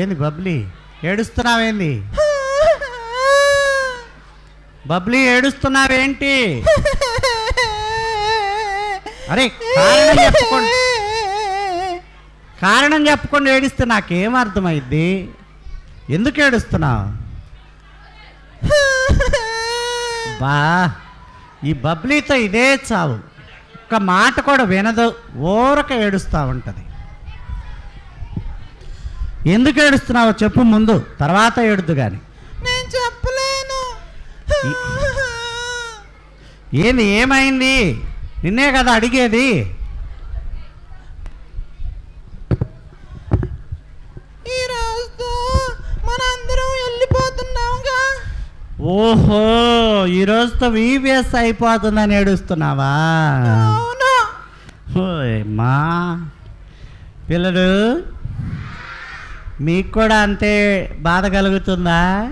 ఏంది బబ్లీ? ఏడుస్తున్నావేంది? బబ్లీ ఏడుస్తున్నావేంటి? అరే కారణం చెప్పుకోండి. కారణం చెప్పుకోండి ఏడిస్తే నాకేం అర్థమైద్ది? ఎందుకు ఏడుస్తున్నావు? బా ఈ బబ్లీతో ఇదే చావు. ఒక్క మాట కూడా వినదు ఊరక ఏడుస్తూ ఉంటుంది. ఎందుకు ఏడుస్తున్నావో చెప్పు ముందు తర్వాత ఏడుద్దు కానీ నేను చెప్పలేను. ఏంది ఏమైంది? నిన్నే కదా అడిగేది. ఈ రోజుతో మనందరం వెళ్ళిపోతున్నాంగా. ఓహో ఈ రోజుతో వీబీఎస్ అయిపోతుందని ఏడుస్తున్నావా? మా పిల్లలు మీకు కూడా అంతే బాధ కలుగుతుందా?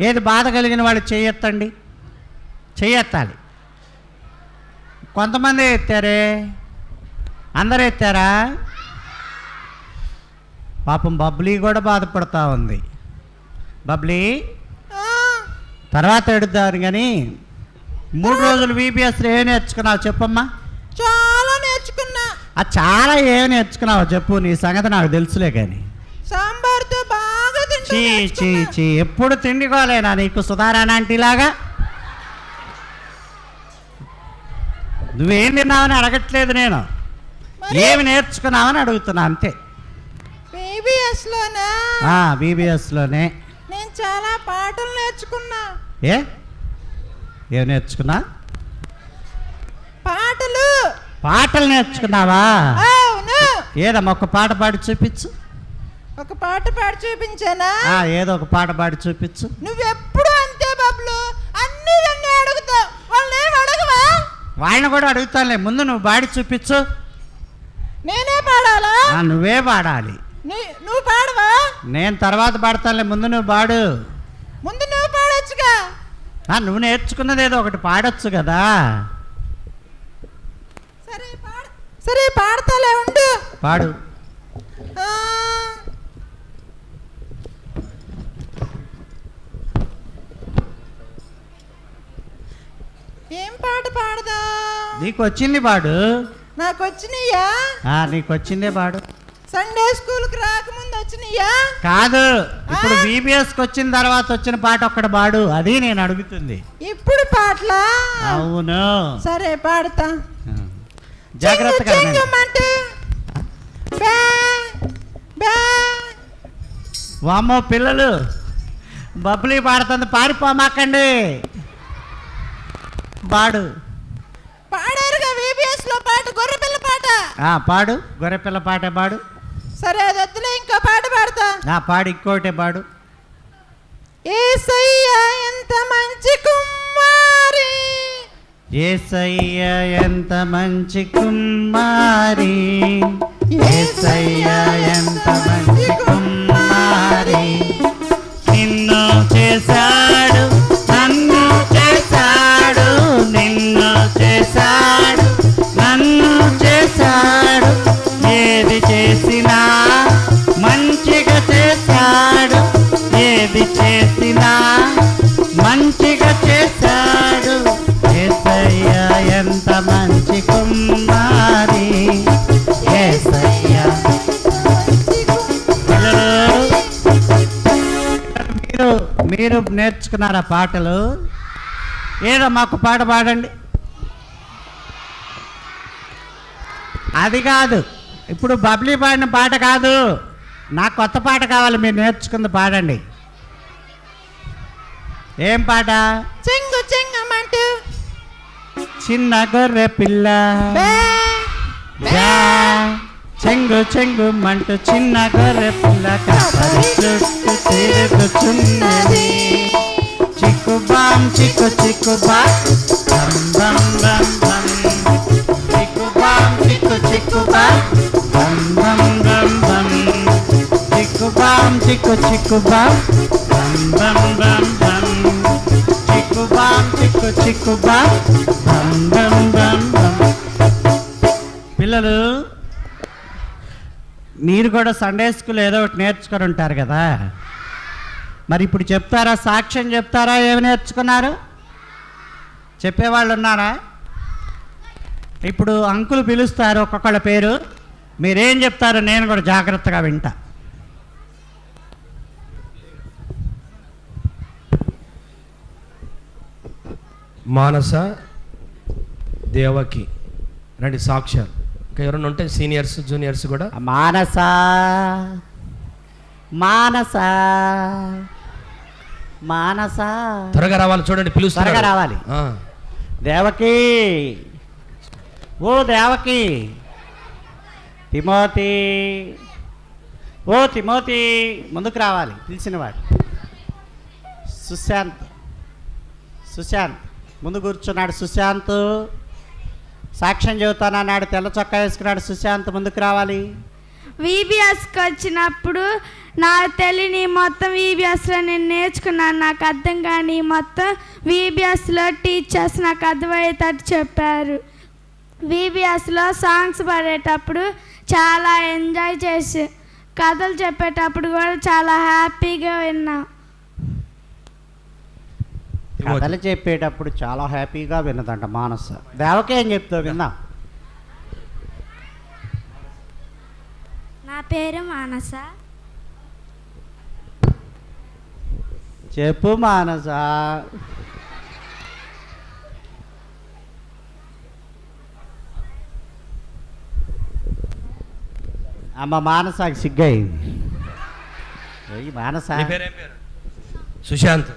ఏది బాధ కలిగిన వాడు చేయెత్తండి? చేయెత్తాలి. కొంతమంది ఎత్తారే? అందరు ఎత్తారా? పాపం బబ్లీ కూడా బాధపడతా ఉంది. బబ్లీ తర్వాత ఎడుద్దాను కానీ మూడు రోజులు వీపీఎస్లో ఏం నేర్చుకున్నావు చెప్పమ్మా? చాలా నేర్చుకున్నా. ఆ చాలా ఏం నేర్చుకున్నావు చెప్పు నీ సంగతి నాకు తెలుసులే కానీ. సాంబార్తో బాగా చీ చీ నేర్చుకున్నా. చీ ఎప్పుడు తిండికోలేనా నీకు సుధారాణాంటిలాగా నువ్వేం తిన్నావని అడగట్లేదు నేను? ఏమి నేర్చుకున్నావని అడుగుతున్నా అంతే. బీబీఎస్లోనే. నేను చాలా పాటలు నేర్చుకున్నా. ఏ? ఏం నేర్చుకున్నా? పాటలు. పాటలు నేర్చుకున్నావా? ఏదమ్మా ఒక పాట పాడి చూపించు. ఒక పాట పాడి చూపించానా? ఏదో ఒక పాట పాడి చూపించు. నువ్వెప్పుడు అంతే బాబులు? అన్ని నన్ను అడుగుతావు. వాళ్ళని అడగవా? వాళ్ళని కూడా అడుగుతానులే. ముందు నువ్వు పాడి చూపించు. నేనే పాడాలా? నువ్వే పాడాలి. నువ్వు పాడవా? నేను తర్వాత పాడతానులే. ముందు నువ్వు పాడు. ముందు నువ్వు పాడొచ్చుగా. ఆ, నువ్వు నేర్చుకున్నది ఏదో ఒకటి పాడొచ్చు కదా. సరే పాడతాలే ఉండు. పాడు. ఏం పాట పాడదా? నీకు వచ్చింది పాడు. నాకు వచ్చినయ్యా నీకు వచ్చిందే పాడు సండే స్కూల్కి రాకముందు వచ్చినయ్యా? కాదు ఇప్పుడు ఆ? బీబీఎస్కి వచ్చిన తర్వాత వచ్చిన పాట ఒక్కటి పాడు అది నేను అడుగుతుంది. ఇప్పుడు పాటలా? అవును. సరే పాడతా. జాగ్రత్తగా వామ్మో పిల్లలు బబ్బులి పాడుతుంది పారిపోమాకండి. పాడు. పాడారుగా VBS లో పాట గొర్రెపిల్ల పాట. ఆ, పాడు. గొర్రెపిల్ల పాట పాడు. సరే అది వద్దులే ఇంకో పాట పాడతా. ఆ, పాడు ఇంకోటే పాడు. ఏసయ్య ఎంత మంచి కుమ్మారి. ఏసయ్య ఎంత మంచి కుమ్మారి ఏసయ్య ఎంత మంచి నేర్చుకున్నారా పాటలు? ఏదో మాకు పాట పాడండి. అది కాదు. ఇప్పుడు బబ్లీ పాడిన పాట కాదు. నాకు కొత్త పాట కావాలి మీరు నేర్చుకుంది పాడండి. ఏం పాట? చెంగు చెంగమంటూ. చిన్న గొర్రె పిల్ల. చెంగు చెంగు మంటూ చిన్న గొర్రె పిల్ల కాపరి చుట్టూ తిరుగుతున్నది. చిక్కు బాం చిక్కు చిక్కు బా బం బం బం బం చిక్కు బాం చిక్కు చిక్కు బా బం బం బం బం చిక్కు బాం చిక్కు చిక్కు బా బం బం బం బం చిక్కు బాం చిక్కు చిక్కు బా బం బం బం బం పిల్లలు మీరు కూడా సండే స్కూల్ ఏదో ఒకటి నేర్చుకొని ఉంటారు కదా. మరి ఇప్పుడు చెప్తారా? సాక్ష్యం చెప్తారా? ఏమి నేర్చుకున్నారు? చెప్పేవాళ్ళు ఉన్నారా? ఇప్పుడు అంకులు పిలుస్తారు ఒక్కొక్కళ్ళ పేరు. మీరేం చెప్తారో నేను కూడా జాగ్రత్తగా వింటా. మానస దేవకి. రండి సాక్ష్యాలు. ఎవరైనా ఉంటే సీనియర్స్ జూనియర్స్ కూడా? మానస మానస మానస. త్వరగా రావాలి చూడండి పిలుస్తారు త్వరగా రావాలి. దేవకి ఓ దేవకి తిమోతి ఓ తిమోతి ముందుకు రావాలి పిలిచినవాడు. సుశాంత్ సుశాంత్ ముందు కూర్చున్నాడు సుశాంత్. సాక్ష్యం చెబుతానన్నాడు తెల్ల చొక్కా వేసుకున్నాడు సుశాంత్ ముందుకు రావాలి. వీబీఎస్కి వచ్చినప్పుడు నా తెలియని మొత్తం వీబీఎస్లో నేను నేర్చుకున్నాను. నాకు అర్థం కాని మొత్తం వీబీఎస్లో టీచర్స్ నాకు అర్థమయ్యేటట్టు చెప్పారు. వీబీఎస్లో సాంగ్స్ పాడేటప్పుడు చాలా ఎంజాయ్ చేసి కథలు చెప్పేటప్పుడు కూడా చాలా హ్యాపీగా విన్నాను కథలు చెప్పేటప్పుడు చాలా హ్యాపీగా విన్నదంట మానస. దేవకి ఏం చెప్తావు? విందాం నా పేరు మానస. చెప్పు మానస. అమ్మ మానసకి సిగ్గయింది. ఏయ్ మానస. సుశాంత్.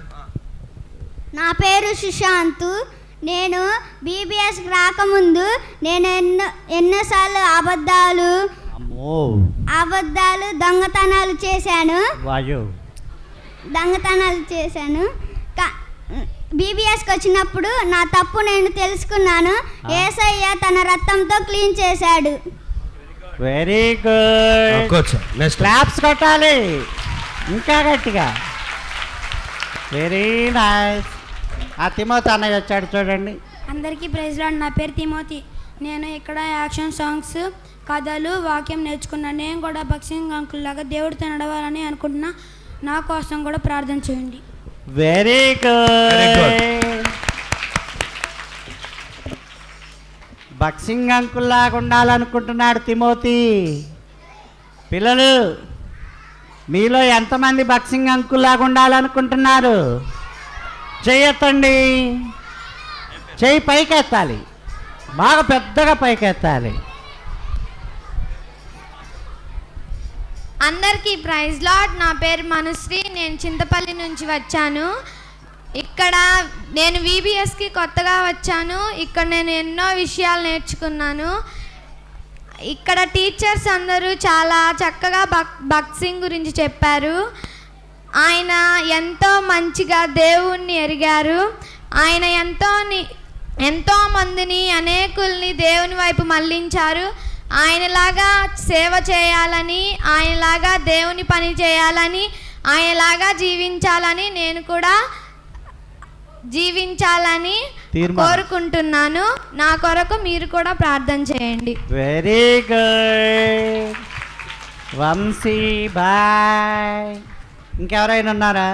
నా పేరు సుశాంత్. నేను బీబీఎస్కి రాకముందు నేను ఎన్నో ఎన్నోసార్లు అబద్ధాలు అమ్మో. అబద్ధాలు దొంగతనాలు చేశాను. వాయు. దొంగతనాలు చేశాను. బీబీఎస్కి వచ్చినప్పుడు నా తప్పు నేను తెలుసుకున్నాను. ఏసయ్య తన రక్తంతో క్లీన్ చేశాడు. వెరీ గుడ్ క్లాప్స్ కొట్టాలి. ఇంకా గట్టిగా. వెరీ నైస్ ఆ తిమోతి అన్నయ్య వచ్చాడు చూడండి. అందరికీ ప్రైజ్ లాడ్. నా పేరు తిమోతి. నేను ఇక్కడ యాక్షన్ సాంగ్స్ కథలు వాక్యం నేర్చుకున్నాను నేను కూడా బక్సింగ్ అంకుల్ లాగా దేవుడితో నడవాలని అనుకుంటున్నా. నా కోసం కూడా ప్రార్థన చేయండి. వెరీ గుడ్ బక్సింగ్ అంకుల్ లాగా ఉండాలనుకుంటున్నాడు తిమోతి. పిల్లలు మీలో ఎంతమంది బక్సింగ్ అంకుల్ లాగా ఉండాలనుకుంటున్నారు? చెయ్యొత్తండి చెయ్యి పైకెత్తాలి. బాగా పెద్దగా పైకెత్తాలి. అందరికీ ప్రైజ్ లాడ్. నా పేరు మనుశ్రీ. నేను చింతపల్లి నుంచి వచ్చాను. ఇక్కడ నేను విబిఎస్కి కొత్తగా వచ్చాను. ఇక్కడ నేను ఎన్నో విషయాలు నేర్చుకున్నాను. ఇక్కడ టీచర్స్ అందరూ చాలా చక్కగా బక్ బక్సింగ్ గురించి చెప్పారు. ఆయన ఎంతో మంచిగా దేవుణ్ణి ఎరిగారు. ఆయన ఎంతో ఎంతో మందిని అనేకుల్ని దేవుని వైపు మళ్ళించారు. ఆయనలాగా సేవ చేయాలని ఆయనలాగా దేవుని పని చేయాలని ఆయనలాగా జీవించాలని నేను కూడా జీవించాలని. కోరుకుంటున్నాను. నా కొరకు మీరు కూడా ప్రార్థన చేయండి. వెరీ గుడ్ వంశీ బాయ్ ఇంకెవరైనా ఉన్నారా?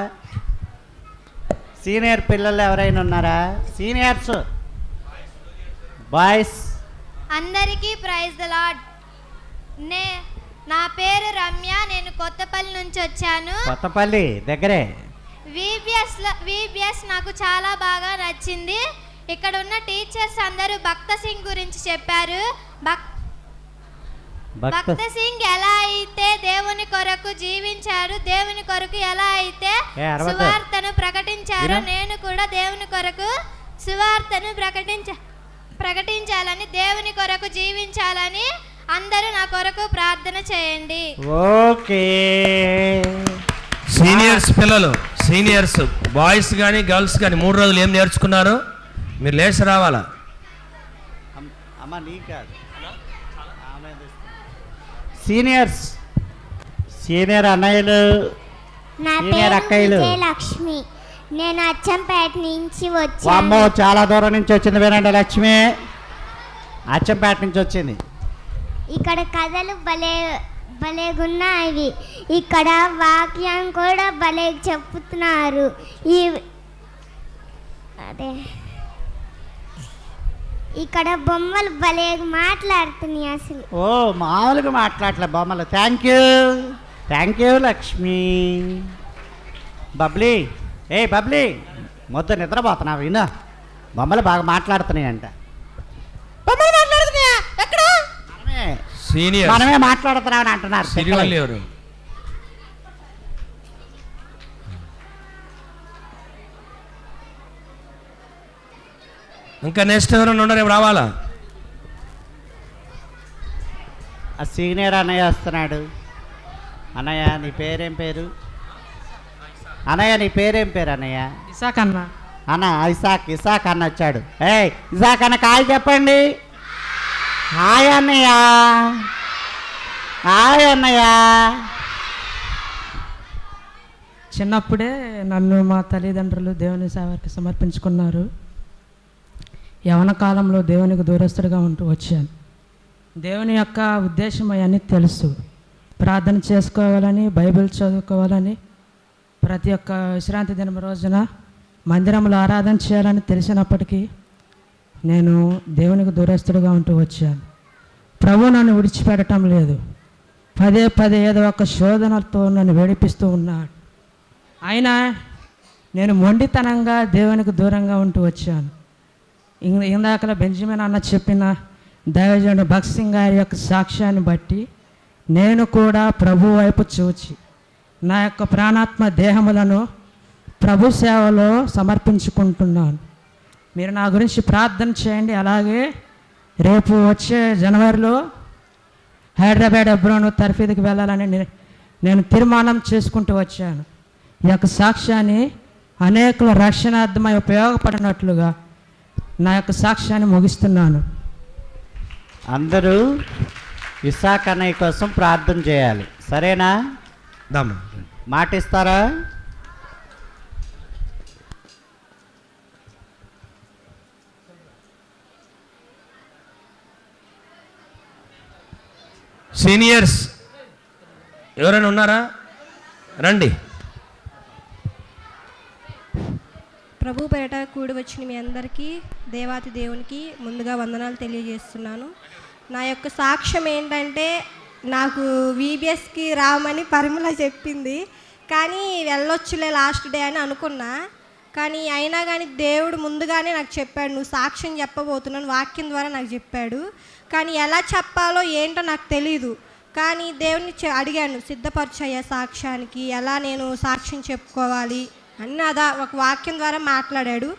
సీనియర్ పిల్లలు ఎవరైనా ఉన్నారా? సీనియర్స్? బాయ్స్? అందరికీ ప్రైజ్ ద లాడ్ నే నా పేరు రమ్య నేను కొత్తపల్లి నుంచి వచ్చాను. కొత్తపల్లి దగ్గరే. విబిఎస్ విబిఎస్ నాకు చాలా బాగా నచ్చింది. ఇక్కడ ఉన్న టీచర్స్ అందరూ భక్త సింగ్ గురించి చెప్పారు. భక్ భక్త భక్త సింగ్ ఎలా అయితే దేవుని కొరకు జీవించారు దేవుని కొరకు ఎలా అయితే. సువార్తను ప్రకటించారు. నేను కూడా దేవుని కొరకు సువార్తను ప్రకటించ ప్రకటించాలని దేవుని కొరకు జీవించాలని అందరూ నా కొరకు ప్రార్థన చేయండి. ఓకే. సీనియర్స్ పిల్లలు సీనియర్స్ బాయ్స్ కానీ గర్ల్స్ కానీ మూడు రోజులు ఏం నేర్చుకున్నారు? మీరు లేచి రావాలా? అమ్- అమ్మ నీ కాదు. సీనియర్స్ సీనియర్ అన్నయ్యలు నా సీనియర్ పేరు అక్కయ్యలు. విజయలక్ష్మి. నేను అచ్చంపేట నుంచి వామ్మో వచ్చాను చాలా దూరం నుంచి వచ్చింది వినండి లక్ష్మి. అచ్చంపేట నుంచి వచ్చింది. ఇక్కడ కథలు భలే భలేగున్నాయి ఇక్కడ వాక్యం కూడా భలే చెప్తున్నారు. ఈ అదే. ఇక్కడ బొమ్మలు భలే మాట్లాడుతున్నాయి అసలు. ఓ మామూలుగా మాట్లాడలే బొమ్మలు. Thank you thank you Lakshmi. Bubbly. A Bubbly. మొత్తం నిద్రపోతున్నావు విను. బొమ్మలు బాగా మాట్లాడుతున్నాయంట. బొమ్మలు మాట్లాడుతున్నాయా? ఎక్కడ? మనమే సీనియర్ మనమే మాట్లాడుతున్నామని అంటున్నారు ఇంకా నెక్స్ట్ ఎవరైనా ఉన్నారు? రేపు రావాలా? ఆ సీనియర్ అన్నయ్య వస్తున్నాడు. అన్నయ్య నీ పేరేం పేరు? అన్నయ్య నీ పేరేం పేరు అన్నయ్య? ఇసాక్ అన్న. అన్న ఇసాక్ ఇసాక్ అన్న వచ్చాడు. ఏ ఇసాక్ అన్న కాయ్ చెప్పండి. హాయ్ అన్నయ్య. హాయ్ అన్నయ్య. చిన్నప్పుడే నన్ను మా తల్లిదండ్రులు దేవుని సేవకి సమర్పించుకున్నారు. యవన కాలంలో దేవునికి దూరస్తుడిగా ఉంటూ వచ్చాను. దేవుని యొక్క ఉద్దేశం అవన్నీ తెలుసు. ప్రార్థన చేసుకోవాలని బైబిల్ చదువుకోవాలని ప్రతి ఒక్క విశ్రాంతి దినం రోజున మందిరంలో ఆరాధన చేయాలని తెలిసినప్పటికీ నేను దేవునికి దూరస్తుడిగా ఉంటూ వచ్చాను. ప్రభు నన్ను విడిచిపెట్టడం లేదు. పదే పదే ఏదో ఒక శోధనతో నన్ను వేడిపిస్తూ ఉన్నాడు. అయినా నేను మొండితనంగా దేవునికి దూరంగా ఉంటూ వచ్చాను. ఇందాకల బెంజమిన్ అన్న చెప్పిన దైవజనుడు భక్సింగ్ సింగ్ గారి యొక్క సాక్ష్యాన్ని బట్టి నేను కూడా ప్రభు వైపు చూచి నా యొక్క ప్రాణాత్మ దేహములను ప్రభు సేవలో సమర్పించుకుంటున్నాను. మీరు నా గురించి ప్రార్థన చేయండి. అలాగే రేపు వచ్చే జనవరిలో హైదరాబాద్ అబ్రోను తర్ఫీదుకి వెళ్ళాలని నేను తీర్మానం చేసుకుంటూ వచ్చాను. ఈ యొక్క సాక్ష్యాన్ని అనేకుల రక్షణార్థమై ఉపయోగపడినట్లుగా నా యొక్క సాక్ష్యాన్ని ముగిస్తున్నాను. అందరూ ఇసాక్ అన్నయ్య కోసం ప్రార్థన చేయాలి. సరేనా? దమ్మ మాట ఇస్తారా సీనియర్స్ ఎవరైనా ఉన్నారా? రండి. ప్రభు పేట కూడి వచ్చిన మీ అందరికీ దేవాతి దేవునికి ముందుగా వందనాలు తెలియజేస్తున్నాను. నా యొక్క సాక్ష్యం ఏంటంటే నాకు వీబీఎస్కి రామని పరిమళ చెప్పింది. కానీ వెళ్ళొచ్చులే లాస్ట్ డే అని అనుకున్నా. కానీ అయినా కానీ దేవుడు ముందుగానే నాకు చెప్పాడు నువ్వు సాక్ష్యం చెప్పబోతున్నాను వాక్యం ద్వారా నాకు చెప్పాడు. కానీ ఎలా చెప్పాలో ఏంటో నాకు తెలీదు. కానీ దేవుని చె- అడిగాను సిద్ధపరచయ్యా సాక్ష్యానికి ఎలా నేను సాక్ష్యం చెప్పుకోవాలి? అని అదా ఒక వాక్యం ద్వారా మాట్లాడాడు.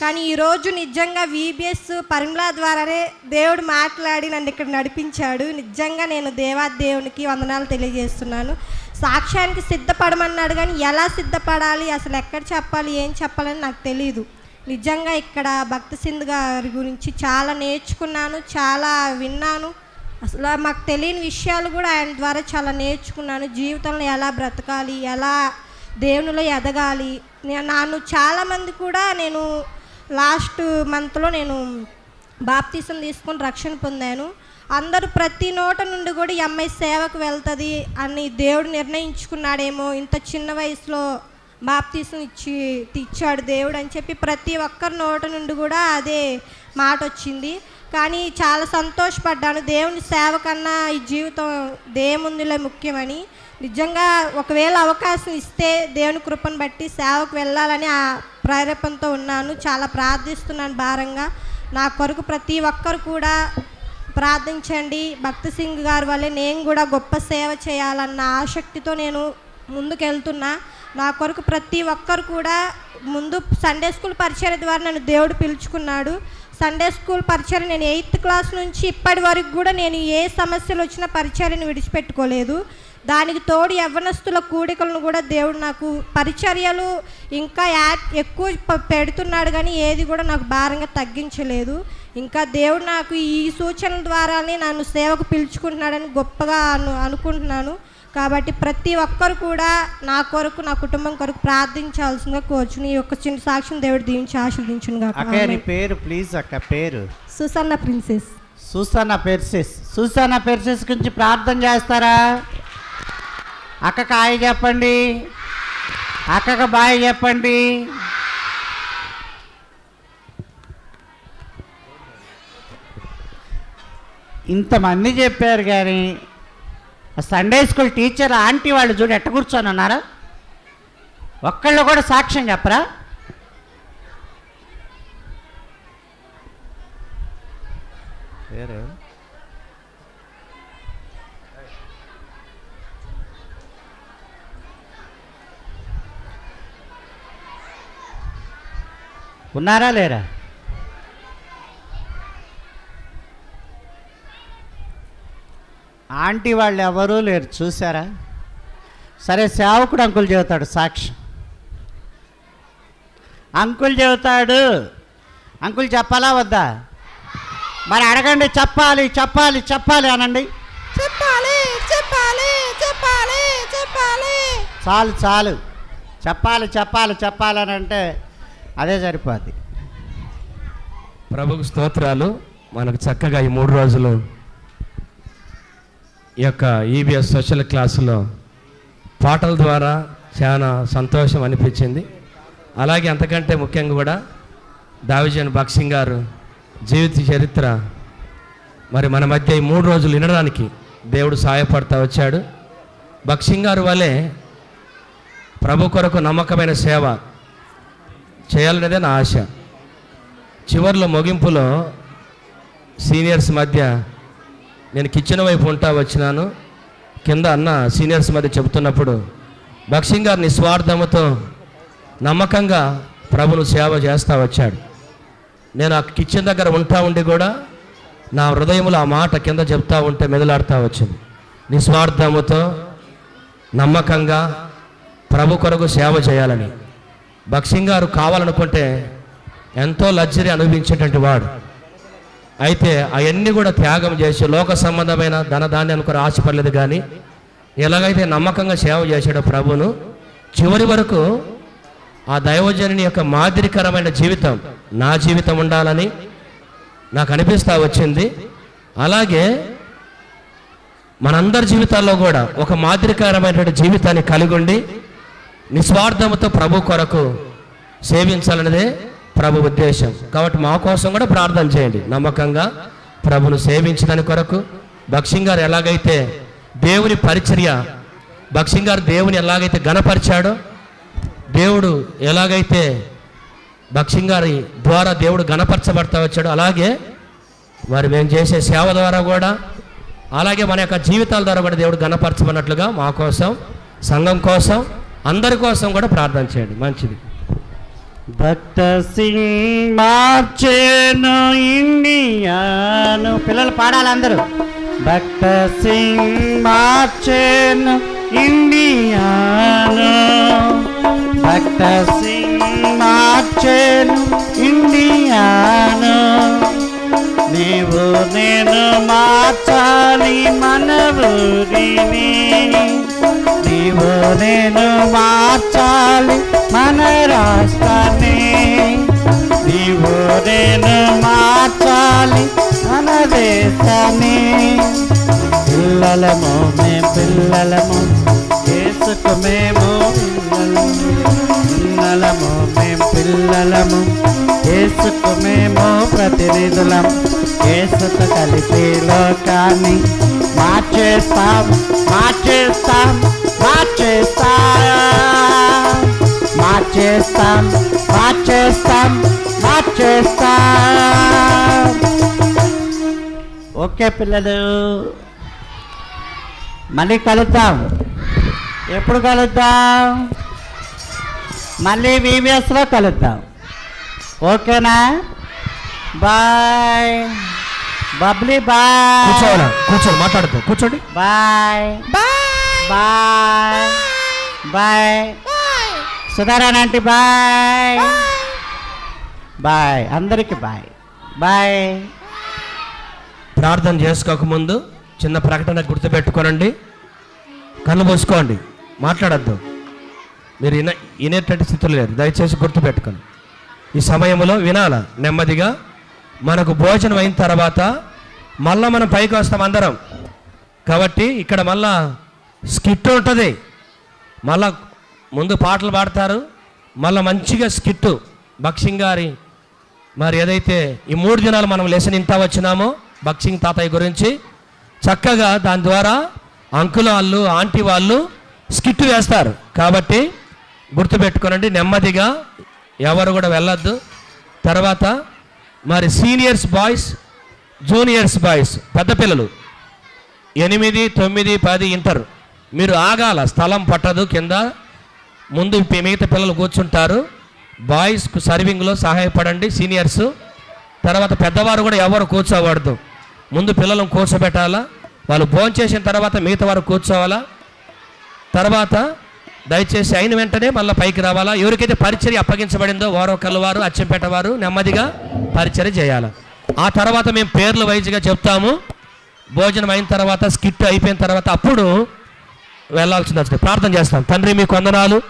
కానీ ఈరోజు నిజంగా వీబీఎస్ పరిమళ ద్వారానే దేవుడు మాట్లాడి నన్ను ఇక్కడ నడిపించాడు. నిజంగా నేను దేవాది దేవునికి వందనాలు తెలియజేస్తున్నాను. సాక్ష్యానికి సిద్ధపడమన్నాడు కానీ ఎలా సిద్ధపడాలి? అసలు ఎక్కడ చెప్పాలి? ఏం చెప్పాలని నాకు తెలియదు నిజంగా ఇక్కడ భక్త సింధు గారి గురించి చాలా నేర్చుకున్నాను చాలా విన్నాను. అసలు మాకు తెలియని విషయాలు కూడా ఆయన ద్వారా చాలా నేర్చుకున్నాను. జీవితంలో ఎలా బ్రతకాలి? ఎలా దేవునిలో ఎదగాలి. నన్ను చాలామంది కూడా నేను లాస్ట్ మంత్లో నేను బాప్తీసం తీసుకొని రక్షణ పొందాను. అందరూ ప్రతి నోట నుండి కూడా ఈ అమ్మాయి సేవకు వెళ్తుంది అని దేవుడు నిర్ణయించుకున్నాడేమో. ఇంత చిన్న వయసులో బాప్తీసం ఇచ్చి ఇచ్చాడు దేవుడు అని చెప్పి ప్రతి ఒక్కరి నోట నుండి కూడా అదే మాట వచ్చింది. కానీ చాలా సంతోషపడ్డాను. దేవుని సేవ కన్నా ఈ జీవితం దేముందిలే ముఖ్యమని. నిజంగా ఒకవేళ అవకాశం ఇస్తే దేవుని కృపను బట్టి సేవకు వెళ్ళాలని ఆ ప్రేరేపణతో ఉన్నాను. చాలా ప్రార్థిస్తున్నాను భారంగా. నా కొరకు ప్రతి ఒక్కరు కూడా ప్రార్థించండి. భక్త సింగ్ గారి వల్లే నేను కూడా గొప్ప సేవ చేయాలన్న ఆసక్తితో నేను ముందుకెళ్తున్నా. నా కొరకు ప్రతి ఒక్కరు కూడా ముందు సండే స్కూల్ పరిచయ ద్వారా నన్ను దేవుడు పిలుచుకున్నాడు. సండే స్కూల్ పరిచయం నేను ఎయిత్ క్లాస్ నుంచి ఇప్పటి వరకు కూడా నేను ఏ సమస్యలు వచ్చినా పరిచర్యను విడిచిపెట్టుకోలేదు. దానికి తోడు యవ్వనస్తుల కూడికలను కూడా దేవుడు నాకు పరిచర్యలు ఇంకా యాడ్ ఎక్కువ పెడుతున్నాడు కానీ ఏది కూడా నాకు భారంగా తగ్గించలేదు. ఇంకా దేవుడు నాకు ఈ సూచనల ద్వారానే నన్ను సేవకు పిలుచుకుంటున్నాడని గొప్పగా అను అనుకుంటున్నాను. కాబట్టి ప్రతి ఒక్కరు కూడా నా కొరకు నా కుటుంబం కొరకు ప్రార్థించాల్సిందిగా కోరుచుని ఈ యొక్క చిన్న సాక్ష్యం దేవుడు దీవించి ఆశీర్వదించును పేరు ప్లీజ్ అక్క పేరు. Susanna princess. సూసానా పెర్సిస్. సూసానా పెర్సిస్ గురించి ప్రార్థన చేస్తారా? అక్కకి హాయ్ చెప్పండి. అక్కకి బాయ్ చెప్పండి. ఇంతమంది చెప్పారు కానీ సండే స్కూల్ టీచర్ ఆంటీ వాళ్ళు చూడు ఎట్ట కూర్చొని ఉన్నారా? ఒక్కళ్ళు కూడా సాక్ష్యం చెప్పరా? ఉన్నారా లేరా? ఆంటీ వాళ్ళు ఎవరూ లేరు చూసారా సరే సేవకుడు అంకుల్ చెబుతాడు సాక్ష్యం అంకుల్ చెబుతాడు అంకుల్ చెప్పాలా వద్దా? మరి అడగండి చెప్పాలి చెప్పాలి చెప్పాలి అనండి. చెప్పాలి చెప్పాలి చెప్పాలి చెప్పాలి. చాలు చాలు. చెప్పాలి చెప్పాలి చెప్పాలని అంటే అదే సరిపోద్ది. ప్రభుకు స్తోత్రాలు. మనకు చక్కగా ఈ మూడు రోజులు ఈ యొక్క ఈబిఎస్ సోషల్ క్లాసులో పాటల ద్వారా చాలా సంతోషం అనిపించింది. అలాగే అంతకంటే ముఖ్యంగా కూడా దావిజన్ బాక్సింగ్ గారు జీవిత చరిత్ర మరి మన మధ్య ఈ మూడు రోజులు వినడానికి దేవుడు సహాయపడతా వచ్చాడు. బక్సింగ్ గారు వలె ప్రభు కొరకు నమ్మకమైన సేవ చేయాలనేదే నా ఆశ. చివరిలో ముగింపులో సీనియర్స్ మధ్య నేను కిచెన్ వైపు ఉంటా వచ్చినాను. కింద అన్న సీనియర్స్ మధ్య చెబుతున్నప్పుడు భక్సింగ్ గారు నిస్వార్థముతో నమ్మకంగా ప్రభును సేవ చేస్తూ వచ్చాడు. నేను ఆ కిచెన్ దగ్గర ఉంటా ఉండి కూడా నా హృదయంలో ఆ మాట కింద చెప్తా ఉంటే మెదలాడుతూ వచ్చింది. నిస్వార్థముతో నమ్మకంగా ప్రభు కొరకు సేవ చేయాలని. భక్సింగ్ గారు కావాలనుకుంటే ఎంతో లగ్జరీ అనుభవించేటువంటి వాడు. అయితే అవన్నీ కూడా త్యాగం చేసి లోక సంబంధమైన ధనధాన్యాన్ని కూడా ఆశపడలేదు కానీ ఎలాగైతే నమ్మకంగా సేవ చేశాడో ప్రభును చివరి వరకు ఆ దైవజనుని యొక్క మాదిరికరమైన జీవితం నా జీవితం ఉండాలని నాకు అనిపిస్తా వచ్చింది. అలాగే మనందరి జీవితాల్లో కూడా ఒక మాదిరికరమైనటువంటి జీవితాన్ని కలిగి ఉండి నిస్వార్థంతో ప్రభు కొరకు సేవించాలన్నదే ప్రభు ఉద్దేశం. కాబట్టి మా కోసం కూడా ప్రార్థన చేయండి. నమ్మకంగా ప్రభును సేవించడానికి కొరకు భక్సింగ్ గారు ఎలాగైతే దేవుని పరిచర్య భక్సింగ్ గారు దేవుని ఎలాగైతే గణపరిచాడో దేవుడు ఎలాగైతే భక్సింగ్ గారి ద్వారా దేవుడు గణపరచబడతా వచ్చాడో అలాగే మరి మేము చేసే సేవ ద్వారా కూడా అలాగే మన యొక్క జీవితాల ద్వారా కూడా దేవుడు గణపరచబడినట్లుగా మా కోసం సంఘం కోసం అందరి కోసం కూడా ప్రార్థన చేయండి. మంచిది. భక్త సింగ్ మార్చేను ఇండియాను. పిల్లలు పాడాలి అందరూ. భక్త సింగ్ మార్చేను ఇండియాను. భక్త సింగ్ మార్చేను ఇండియాను. నీవు నేను మార్చాలి మన ఊరిని నీవు నేను మార్చాలి మన రాష్ట్రాన్ని. నీవు నేను మార్చాలి మన దేశాన్ని. పిల్లలము మేం పిల్లలము చేసుకు మేము పిల్లలము. మేము పిల్లలము చేసుకు మేము ప్రతినిధులం. కేసుకు కలిపి లోకాన్ని మార్చేస్తాం మార్చేస్తాం. మార్చేస్తాం మార్చేస్తాం మార్చేస్తాం మార్చేస్తాం. ఓకే పిల్లలు మళ్ళీ కలుద్దాం. ఎప్పుడు కలుద్దాం? మళ్ళీ వివిఎస్లో కలుద్దాం. ఓకేనా? బాయ్. Bubbly bye. కూర్చోవాలా కూర్చోండి మాట్లాడుతూ కూర్చోండి. Bye. Bye. Bye. Bye. Sudharani aunty bye. Bye. అందరికి బాయ్. బాయ్. ప్రార్థన చేసుకోకముందు చిన్న ప్రకటన గుర్తుపెట్టుకోనండి. కళ్ళు మూసుకోండి. మాట్లాడద్దు. మీరు విన వినేటువంటి స్థితిలో లేరు. దయచేసి మళ్ళా మనం పైకి వస్తాం అందరం. కాబట్టి ఇక్కడ మళ్ళా స్కిట్ ఉంటుంది. మళ్ళా ముందు పాటలు పాడతారు. మళ్ళా మంచిగా స్కిట్టు బక్సింగ్ గారి మరి ఏదైతే ఈ మూడు దినాలు మనం లెసన్ ఇంత వచ్చినామో బక్సింగ్ తాతయ్య గురించి చక్కగా దాని ద్వారా అంకుల వాళ్ళు ఆంటీ వాళ్ళు స్కిట్ వేస్తారు. కాబట్టి గుర్తుపెట్టుకోనండి నెమ్మదిగా ఎవరు కూడా వెళ్ళొద్దు. తర్వాత మరి సీనియర్స్ బాయ్స్ జూనియర్స్ బాయ్స్ పెద్ద పిల్లలు. ఎనిమిది తొమ్మిది పది ఇంటర్. మీరు ఆగాల స్థలం పట్టదు కింద. ముందు మిగతా పిల్లలు కూర్చుంటారు. బాయ్స్ సర్వింగ్లో సహాయపడండి సీనియర్స్. తర్వాత పెద్దవారు కూడా ఎవరు కూర్చోకూడదు. ముందు పిల్లలను కూర్చోబెట్టాలా. వాళ్ళు భోంచేసిన తర్వాత మిగతా వారు కూర్చోవాలా? తర్వాత దయచేసి అయిన వెంటనే మళ్ళీ పైకి రావాలా? ఎవరికైతే పరిచర్య అప్పగించబడిందో వారో వారు అచ్చంపేట వారు నెమ్మదిగా పరిచర్య చేయాలి. ఆ తర్వాత మేము పేర్లు వైజ్గా చెప్తాము. భోజనం అయిన తర్వాత స్కిట్ అయిపోయిన తర్వాత అప్పుడు వెళ్ళాల్సింది వచ్చింది ప్రార్థన చేస్తాం తండ్రి మీ వందనాలు.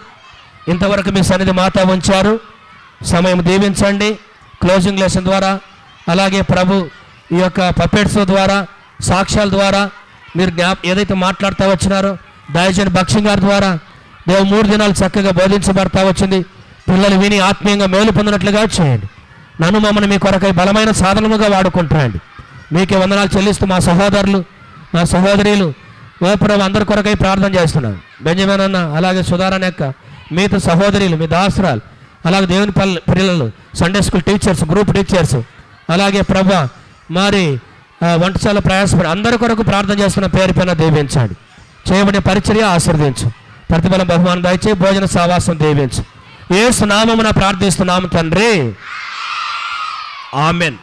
ఇంతవరకు మీ సన్నిధి మాతా ఉంచారు. సమయం దీవించండి. క్లోజింగ్ లెసన్ ద్వారా అలాగే ప్రభు ఈ యొక్క పపెట్స్ ద్వారా సాక్ష్యాల ద్వారా మీరు జ్ఞాప ఏదైతే మాట్లాడుతూ వచ్చినారో దయచేని భక్ష్యం గారి ద్వారా దేవు మూడు దినాలు చక్కగా బోధించబడతా వచ్చింది. పిల్లలు విని ఆత్మీయంగా మేలు పొందినట్లుగా చేయండి. నన్ను మమ్మల్ని మీ కొరకై బలమైన సాధనముగా వాడుకుంటారండి మీకే వందనాలు చెల్లిస్తూ మా సహోదరులు మా సహోదరులు వేపురం అందరి కొరకై ప్రార్థన చేస్తున్నాను బెంజమిన్ అన్న అలాగే సుధారణ యొక్క మిగతా సహోదరులు మీ దాసరాలు అలాగే దేవుని పల్ల పిల్లలు Sunday school teachers group teachers అలాగే ప్రభ మరి వంటశాల ప్రయాసపడి అందరి కొరకు ప్రార్థన చేస్తున్న పేరు పైన దీవించండి. చేయబడిన పరిచర్య ఆశీర్వదించు. ప్రతిఫలం బహుమానం దయచే భోజన సావాసం దీవించు. ఏసు నామమున ప్రార్థిస్తున్నాము తండ్రి. ఆమెన్.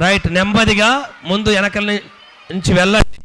రైట్ నెమ్మదిగా ముందు వెనకల నుంచి వెళ్ళండి.